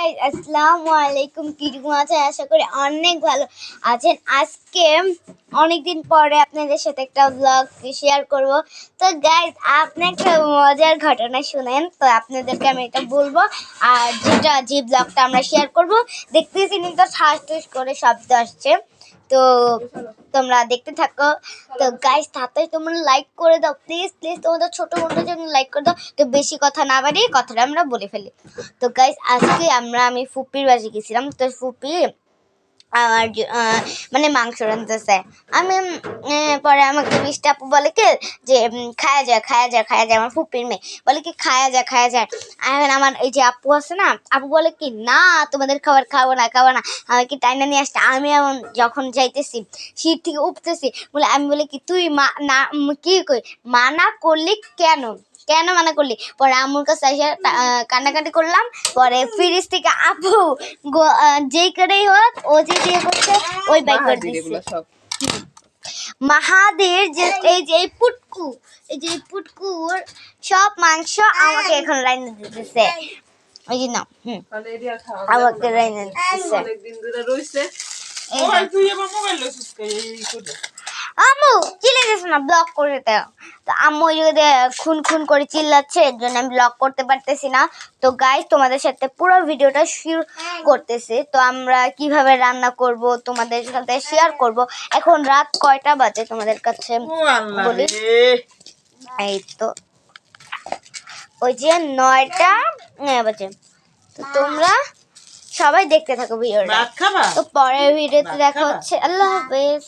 Guys আসসালামু আলাইকুম কীরকম আছেন আশা করি অনেক ভালো আছেন। আজকে অনেকদিন পরে আপনাদের সাথে একটা ব্লগ শেয়ার করব। তো গাইজ আপনি একটা মজার ঘটনা শুনেন, তো আপনাদেরকে আমি এটা বলব। আর যেটা, যে ব্লগটা আমরা শেয়ার করব দেখতেছি কিন্তু ঠুস করে শব্দ আসছে। তো তোমরা দেখতে থাকো। তো গাইস তাড়াতাড়ি তোমরা লাইক করে দাও। প্লিজ প্লিজ তোমাদের ছোট বোনদের জন্য লাইক করে দাও। তো বেশি কথা না বাড়িয়ে কথাটা আমরা বলে ফেলি। তো গাইস আজকে আমরা আমি ফুপির বাড়ি গেছিলাম। তো ফুপি আমার মানে মাংস রাঁধতেছে। আমি পরে আমাকে মিষ্টি আপু বলে কি, যে খায়া যায় খায়া যায় খায়া যায়, আমার ফুপির মেয়ে। বলে কি, খায়া যায় খায়া যায়। এখন আমার এই যে আপু আছে না, আপু বলে কি, না, তোমাদের খাবার খাব না খাব না। আমাকে টাইনা নিয়ে আসতে? আমি এমন যখন যাইতেছি সিট থেকে উঠতেছি, বলে, আমি বলে কি, তুই মা, না কি কই, মানা করলি কেন? কেন মানা করলি পরে আম্মুর কাছে এসে কান্নাকাটি করলাম পরে ফ্রিজ থেকে আপু যেই করেই হোক ও যে দিয়ে করছে ওই বাই করে মাহাদির দিচ্ছে মাহাদের যে এই যে পুটকু এই যে পুটকুর সব মাংস আমাকে এখন রাইনে দিতেছে ওই যে না হুম তাহলে এরিয়া খাওয়া আমাকে রাইনে দিতেছে অনেকদিন ধরে রইছে এই তুই আমার মোবাইল এই করে চিল্লাইতেছে না ব্লক করে দাও। তো আম্মু ওই জায়গাতে খুন খুন করে চিল্লাচ্ছে এর জন্য আমি ব্লক করতে পারতেছি না। তো গাইজ তোমাদের সাথে পুরো ভিডিওটা শুরু করতেছি। তো আমরা কীভাবে রান্না করব তোমাদের সাথে শেয়ার করব। এখন রাত কয়টা বাজে তোমাদের কাছে বলি? এই তো। ওই যে নয়টা নয় বাজে। তো তোমরা সবাই দেখতে থাকো ভিডিওটা। তো পরের ভিডিওতে দেখা হচ্ছে। আল্লাহ হাফেজ।